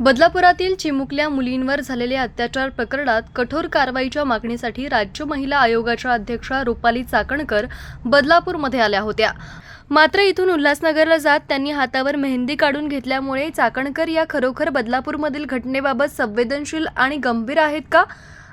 बदलापुरातील चिमुकल्या मुलींवर झालेल्या अत्याचार प्रकरणात कठोर कारवाईच्या मागणीसाठी राज्य महिला आयोगाच्या अध्यक्षा रुपाली चाकणकर बदलापूरमध्ये आल्या होत्या. मात्र इथून उल्हासनगरला जात त्यांनी हातावर मेहंदी काढून घेतल्यामुळे चाकणकर या खरोखर बदलापूरमधील घटनेबाबत संवेदनशील आणि गंभीर आहेत का?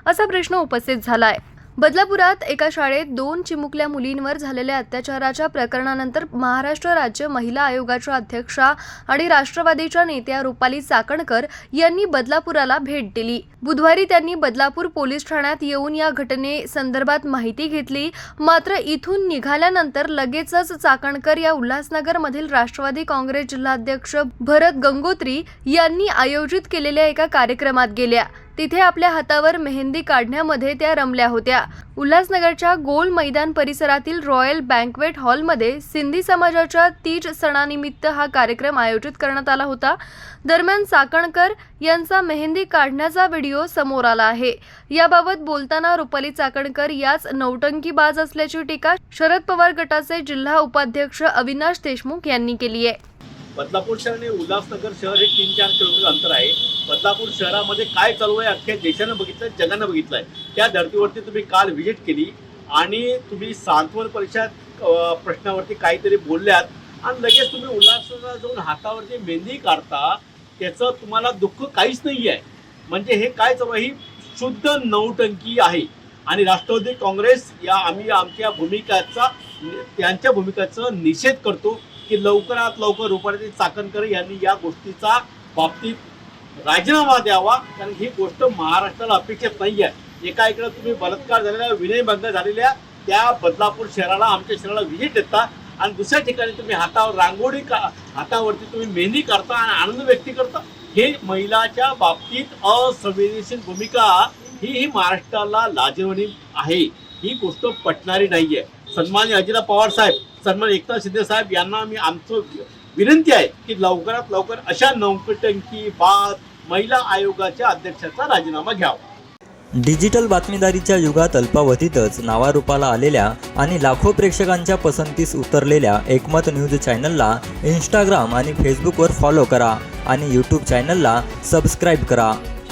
असा प्रश्न उपस्थित झाला आहे बदलापुरात एका शाळेत दोन चिमुकल्या मुलींवर झालेल्या अत्याचाराच्या प्रकरणानंतर महाराष्ट्र राज्य महिला आयोगाच्या अध्यक्षा आणि राष्ट्रवादीच्या नेत्या रुपाली चाकणकर यांनी बदलापुराला भेट दिली. बुधवारी त्यांनी बदलापूर पोलीस ठाण्यात येऊन या घटनेसंदर्भात माहिती घेतली. मात्र इथून निघाल्यानंतर लगेचच चाकणकर या उल्हासनगरमधील राष्ट्रवादी काँग्रेस जिल्हाध्यक्ष भरत गंगोत्री यांनी आयोजित केलेल्या एका कार्यक्रमात गेल्या. तिथे आपल्या हातावर मेहंदी काढण्यामध्ये त्या रमल्या होत्या. उल्हासनगरच्या गोल मैदान परिसरातील रॉयल बँकवेट हॉलमध्ये सिंधी समाजाच्या तीज सणानिमित्त हा कार्यक्रम आयोजित करण्यात आला होता. दरम्यान चाकणकर यांचा मेहंदी काढण्याचा व्हिडिओ समोर आला आहे. याबाबत बोलताना रुपाली चाकणकर याच नौटंकीबाज असल्याची टीका शरद पवार गटाचे जिल्हा उपाध्यक्ष अविनाश देशमुख यांनी केली आहे. बदलापूर शहर आणि उल्हासनगर शहर हे तीन चार किलोमीटर अंतर आहे. बदलापूर शहरामध्ये काय चालू आहे अख्ख्या देशानं बघितलं जगानं बघितलं आहे. त्या धर्तीवरती तुम्ही काल व्हिजिट केली आणि तुम्ही सांत्वन परिषद प्रश्नावरती काहीतरी बोलल्यात. आणि लगेच तुम्ही उल्हासनगर जाऊन हातावरती मेहंदी काढता त्याचं तुम्हाला दुःख काहीच नाही आहे म्हणजे हे काय चालू आहे? ही शुद्ध नौटंकी आहे. आणि राष्ट्रवादी काँग्रेस या आम्ही आमच्या भूमिकाचा त्यांच्या भूमिकाचा निषेध करतो. की लवकरात लवकर रुपाली चाकणकर यांनी या गोष्टीचा बाबतीत राजीनामा द्यावा. कारण ही गोष्ट महाराष्ट्राला अपेक्षित नाही आहे एका इकडे तुम्ही बलात्कार झालेल्या विनयभंग झालेल्या त्या बदलापूर शहराला आमच्या शहराला व्हिजिट देता. आणि दुसऱ्या ठिकाणी तुम्ही हातावर रांगोळी का हातावरती तुम्ही मेहंदी करता आणि आनंद व्यक्त करता. हे महिलाच्या बाबतीत असंवेदनशील भूमिका ही ही महाराष्ट्राला लाजवणी आहे. ही गोष्ट पटणारी नाही आहे सन्मान्य अजिता पवार साहेब सन्मान एकनाथ शिंदे साहेब यांना मी आमचं विनंती आहे की लवकरात लवकर अशा नौकटंकी बाद महिला आयोगाच्या अध्यक्षाचा राजीनामा घ्यावा. डिजिटल बातमीदारीच्या युगात अल्पावधीतच नावारूपाला आलेल्या आणि लाखो प्रेक्षकांच्या पसंतीस उतरलेल्या एकमत न्यूज चॅनलला इंस्टाग्राम आणि फेसबुकवर फॉलो करा आणि यूट्यूब चॅनलला सबस्क्राईब करा.